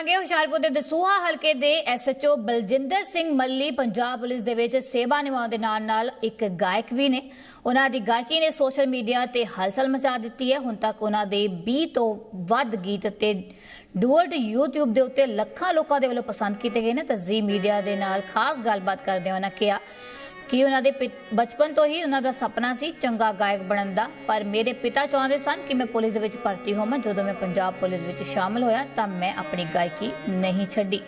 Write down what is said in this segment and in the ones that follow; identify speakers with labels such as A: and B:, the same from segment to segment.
A: ਅੱਗੇ ਹੁਸ਼ਿਆਰਪੁਰ ਦੇ ਦਸੂਹਾ ਹਲਕੇ ਦੇ ਐਸਐਚਓ ਬਲਜਿੰਦਰ ਸਿੰਘ ਮੱਲੀ ਪੰਜਾਬ ਪੁਲਿਸ ਦੇ ਵਿੱਚ ਸੇਵਾ ਨਿਭਾਉਣ ਦੇ ਨਾਲ ਨਾਲ ਇੱਕ ਗਾਇਕ ਵੀ ਨੇ। ਉਹਨਾਂ ਦੀ ਗਾਇਕੀ ਨੇ ਸੋਸ਼ਲ ਮੀਡੀਆ ਤੇ ਹਲਚਲ ਮਚਾ ਦਿੱਤੀ ਹੈ। ਹੁਣ ਤੱਕ ਉਹਨਾਂ ਦੇ 20 ਤੋਂ ਵੱਧ ਗੀਤ ਤੇ ਡੂਅਟ YouTube ਦੇ ਉੱਤੇ ਲੱਖਾਂ ਲੋਕਾਂ ਦੇ ਵੱਲੋਂ ਪਸੰਦ ਕੀਤੇ ਗਏ ਨੇ। ਤਾਂ ਜ਼ੀ ਮੀਡੀਆ ਦੇ ਨਾਲ ਖਾਸ ਗੱਲਬਾਤ ਕਰਦੇ ਉਹਨਾਂ ਕਿਹਾ ਕਿ ਉਹਨਾਂ ਦੇ ਪਿ- ਬਚਪਨ ਤੋਂ ਹੀ ਉਹਨਾਂ ਦਾ ਸੁਪਨਾ ਸੀ ਚੰਗਾ ਗਾਇਕ ਬਣਨ ਦਾ। ਪਰ ਮੇਰੇ ਪਿਤਾ ਚਾਹੁੰਦੇ ਸਨ ਕਿ ਮੈਂ ਪੁਲਿਸ ਦੇ ਵਿੱਚ ਭਰਤੀ ਹੋਵਾਂ। ਜਦੋਂ ਮੈਂ ਪੰਜਾਬ ਪੁਲਿਸ ਵਿੱਚ ਸ਼ਾਮਲ ਹੋਇਆ ਤਾਂ ਮੈਂ ਆਪਣੀ ਗਾਇਕੀ ਨਹੀਂ ਛੱਡੀ।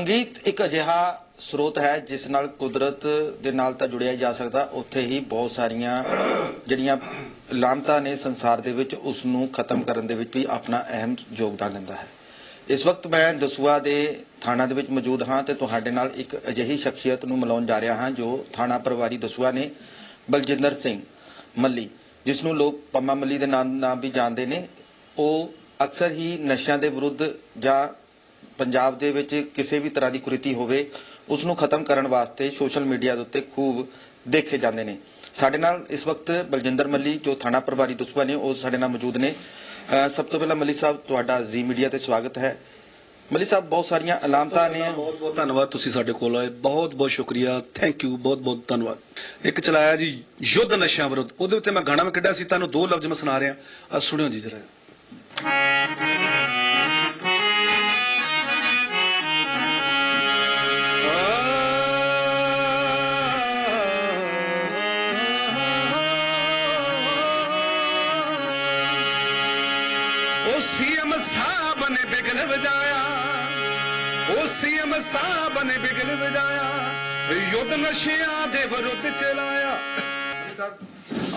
B: ਸੰਗੀਤ ਇੱਕ ਅਜਿਹਾ ਸਰੋਤ ਹੈ ਜਿਸ ਨਾਲ ਕੁਦਰਤ ਦੇ ਨਾਲ ਤਾਂ ਜੁੜਿਆ ਜਾ ਸਕਦਾ। ਉੱਥੇ ਹੀ ਬਹੁਤ ਸਾਰੀਆਂ ਜਿਹੜੀਆਂ ਲਾਮਤਾਂ ਨੇ ਸੰਸਾਰ ਦੇ ਵਿੱਚ, ਉਸ ਨੂੰ ਖਤਮ ਕਰਨ ਦੇ ਵਿੱਚ ਵੀ ਆਪਣਾ ਅਹਿਮ ਯੋਗਦਾਨ ਦਿੰਦਾ ਹੈ। ਇਸ ਵਕਤ ਮੈਂ ਦਸੂਆ ਦੇ ਥਾਣਾ ਦੇ ਵਿੱਚ ਮੌਜੂਦ ਹਾਂ ਤੇ ਤੁਹਾਡੇ ਨਾਲ ਇੱਕ ਅਜਿਹੀ ਸ਼ਖਸੀਅਤ ਨੂੰ ਮਿਲਾਉਣ ਜਾ ਰਿਹਾ ਹਾਂ ਜੋ ਥਾਣਾ ਪਰਿਵਾਰੀ ਦਸੂਆ ਨੇ, ਬਲਜਿੰਦਰ ਸਿੰਘ ਮੱਲੀ, ਜਿਸ ਨੂੰ ਲੋਕ ਪੰਮਾ ਮੱਲੀ ਦੇ ਨਾਮ ਨਾਲ ਵੀ ਜਾਣਦੇ ਨੇ। ਉਹ ਅਕਸਰ ਹੀ ਨਸ਼ਿਆਂ ਦੇ ਵਿਰੁੱਧ ਜਾਂ ਪੰਜਾਬ ਦੇ ਵਿੱਚ ਕਿਸੇ ਵੀ ਤਰ੍ਹਾਂ ਦੀ ਕੁਰੀਤੀ ਹੋਵੇ ਉਸ ਨੂੰ ਖਤਮ ਕਰਨ ਵਾਸਤੇ ਸੋਸ਼ਲ ਮੀਡੀਆ ਦੇ ਉੱਤੇ ਖੂਬ ਦੇਖੇ ਜਾਂਦੇ ਨੇ। ਸਾਡੇ ਨਾਲ ਇਸ ਵਕਤ ਬਲਜਿੰਦਰ ਮੱਲੀ, ਜੋ ਥਾਣਾ ਪ੍ਰਭਾਰੀ ਦਸੂਆ ਨੇ, ਉਹ ਸਾਡੇ ਨਾਲ ਮੌਜੂਦ ਨੇ। ਸਭ ਤੋਂ ਪਹਿਲਾਂ ਮੱਲੀ ਸਾਹਿਬ, ਤੁਹਾਡਾ ਜ਼ੀ ਮੀਡੀਆ ਤੇ ਸਵਾਗਤ ਹੈ। ਮੱਲੀ ਸਾਹਿਬ, ਬਹੁਤ ਸਾਰੀਆਂ ਅਲਾਮਤਾਂ ਨੇ।
C: ਬਹੁਤ ਬਹੁਤ ਧੰਨਵਾਦ ਤੁਸੀਂ ਸਾਡੇ ਕੋਲ ਆਏ। ਬਹੁਤ ਬਹੁਤ ਸ਼ੁਕਰੀਆ। ਥੈਂਕ ਯੂ ਬਹੁਤ ਬਹੁਤ ਧੰਨਵਾਦ। ਇੱਕ ਚਲਾਇਆ ਜੀ ਯੁੱਧ ਨਸ਼ਿਆਂ ਵਿਰੁੱਧ। ਉਹਦੇ ਉੱਤੇ ਮੈਂ ਗਾਣਾ ਮੈਂ ਕੱਢਿਆ ਸੀ, ਤੁਹਾਨੂੰ ਦੋ ਲਫ਼ਜ਼ ਮੈਂ ਸੁਣਾ ਰਿਹਾ। ਆ ਸੁਣਿਓ ਜੀ ਜਰਾ। ਉਹ ਸੀਐਮ ਸਾਹਿਬ ਨੇ ਬਿਗਲ ਵਜਾਇਆ। ਉਹ ਸੀਐਮ ਸਾਹਿਬ ਨੇ ਬਿਗਲ ਵਜਾਇਆ। ਯੁੱਧ ਨਸ਼ਿਆਂ ਦੇ ਵਿਰੁੱਧ ਚਲਾਇਆ।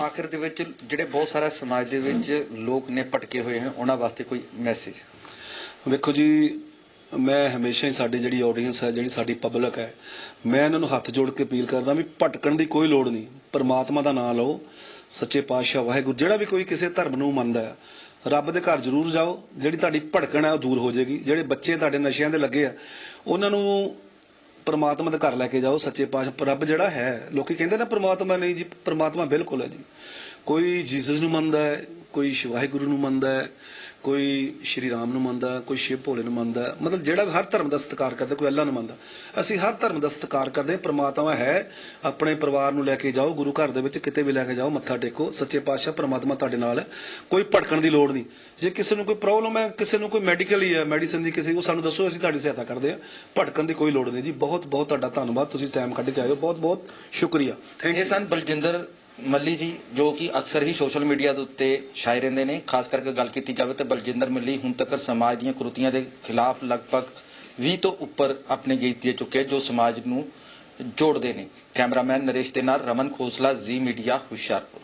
B: ਆਖਿਰ ਦੇ ਵਿੱਚ ਜਿਹੜੇ ਬਹੁਤ ਸਾਰਾ ਸਮਾਜ ਦੇ ਵਿੱਚ ਲੋਕ ਨੇ ਭਟਕੇ ਹੋਏ ਹਨ ਉਹਨਾਂ ਵਾਸਤੇ ਕੋਈ ਮੈਸੇਜ
C: ਵੇਖੋ ਜੀ ਮੈਂ ਹਮੇਸ਼ਾ ਹੀ ਸਾਡੀ ਜਿਹੜੀ ਆਡੀਅנס ਹੈ ਜਿਹੜੀ ਸਾਡੀ ਪਬਲਿਕ ਹੈ ਮੈਂ ਇਹਨਾਂ ਨੂੰ ਹੱਥ ਜੋੜ ਕੇ ਅਪੀਲ ਕਰਦਾ ਵੀ ਭਟਕਣ ਦੀ ਕੋਈ ਲੋੜ ਨਹੀਂ। ਪਰਮਾਤਮਾ ਦਾ ਨਾਮ ਲਓ ਸੱਚੇ ਪਾਤਸ਼ਾਹ ਵਾਹਿਗੁਰੂ ਜਿਹੜਾ ਵੀ ਕੋਈ ਕਿਸੇ ਧਰਮ ਨੂੰ ਮੰਨਦਾ ਹੈ ਰੱਬ ਦੇ ਘਰ ਜ਼ਰੂਰ ਜਾਓ, ਜਿਹੜੀ ਤੁਹਾਡੀ ਭੜਕਣ ਹੈ ਉਹ ਦੂਰ ਹੋ ਜਾਏਗੀ। ਜਿਹੜੇ ਬੱਚੇ ਤੁਹਾਡੇ ਨਸ਼ਿਆਂ ਦੇ ਲੱਗੇ ਆ, ਉਹਨਾਂ ਨੂੰ ਪਰਮਾਤਮਾ ਦੇ ਘਰ ਲੈ ਕੇ ਜਾਓ, ਸੱਚੇ ਪਾਤਸ਼ਾਹ। ਰੱਬ ਜਿਹੜਾ ਹੈ, ਲੋਕੀ ਕਹਿੰਦੇ ਨਾ ਪਰਮਾਤਮਾ ਨਹੀਂ ਜੀ, ਪਰਮਾਤਮਾ ਬਿਲਕੁਲ ਹੈ ਜੀ। ਕੋਈ ਜੀਸਸ ਨੂੰ ਮੰਨਦਾ ਹੈ ਕੋਈ ਵਾਹਿਗੁਰੂ ਨੂੰ ਮੰਨਦਾ ਹੈ, ਕੋਈ ਸ਼੍ਰੀ ਰਾਮ ਨੂੰ ਮੰਨਦਾ ਕੋਈ ਸ਼ਿਵ ਭੋਲੇ ਨੂੰ ਮੰਨਦਾ ਮਤਲਬ ਜਿਹੜਾ ਵੀ ਹਰ ਧਰਮ ਦਾ ਸਤਿਕਾਰ ਕਰਦਾ, ਕੋਈ ਅੱਲਾ ਨੂੰ ਮੰਨਦਾ ਅਸੀਂ ਹਰ ਧਰਮ ਦਾ ਸਤਿਕਾਰ ਕਰਦੇ ਹਾਂ, ਪ੍ਰਮਾਤਮਾ ਹੈ, ਆਪਣੇ ਪਰਿਵਾਰ ਨੂੰ ਲੈ ਕੇ ਜਾਓ, ਗੁਰੂ ਘਰ ਦੇ ਵਿੱਚ ਕਿਤੇ ਵੀ ਲੈ ਕੇ ਜਾਓ, ਮੱਥਾ ਟੇਕੋ, ਸੱਚੇ ਪਾਤਸ਼ਾਹ ਪ੍ਰਮਾਤਮਾ ਤੁਹਾਡੇ ਨਾਲ ਹੈ, ਕੋਈ ਭਟਕਣ ਦੀ ਲੋੜ ਨਹੀਂ। ਜੇ ਕਿਸੇ ਨੂੰ ਕੋਈ ਪ੍ਰੋਬਲਮ ਹੈ, ਕਿਸੇ ਨੂੰ ਕੋਈ ਮੈਡੀਕਲ ਹੀ ਹੈ ਮੈਡੀਸਨ ਦੀ ਕਿਸੇ, ਉਹ ਸਾਨੂੰ ਦੱਸੋ, ਅਸੀਂ ਤੁਹਾਡੀ ਸਹਾਇਤਾ ਕਰਦੇ ਹਾਂ, ਭਟਕਣ ਦੀ ਕੋਈ ਲੋੜ ਨਹੀਂ ਜੀ। ਬਹੁਤ ਬਹੁਤ ਤੁਹਾਡਾ ਧੰਨਵਾਦ, ਤੁਸੀਂ ਟਾਈਮ ਕੱਢ ਕੇ ਆਏ ਹੋ ਬਹੁਤ ਬਹੁਤ ਸ਼ੁਕਰੀਆ ਥੈਂਕ ਯੂ
B: ਸਨ ਬਲਜਿੰਦਰ ਮੱਲੀ ਜੀ, ਜੋ ਕਿ ਅਕਸਰ ਹੀ ਸੋਸ਼ਲ ਮੀਡੀਆ ਦੇ ਉੱਤੇ ਛਾਏ ਰਹਿੰਦੇ ਨੇ, ਖਾਸ ਕਰਕੇ ਗੱਲ ਕੀਤੀ ਜਾਵੇ ਤਾਂ ਬਲਜਿੰਦਰ ਮੱਲੀ ਹੁਣ ਤੱਕ ਸਮਾਜ ਦੀਆਂ ਕੁਰਤੀਆਂ ਦੇ ਖਿਲਾਫ ਲਗਭਗ 20 ਤੋਂ ਉੱਪਰ ਆਪਣੇ ਗੀਤ ਦੇ ਚੁੱਕੇ ਜੋ ਸਮਾਜ ਨੂੰ ਜੋੜਦੇ ਨੇ। ਕੈਮਰਾਮੈਨ ਨਰੇਸ਼ ਦੇ ਨਾਲ ਰਮਨ ਖੋਸਲਾ, ਜ਼ੀ ਮੀਡੀਆ ਹੁਸ਼ਿਆਰਪੁਰ।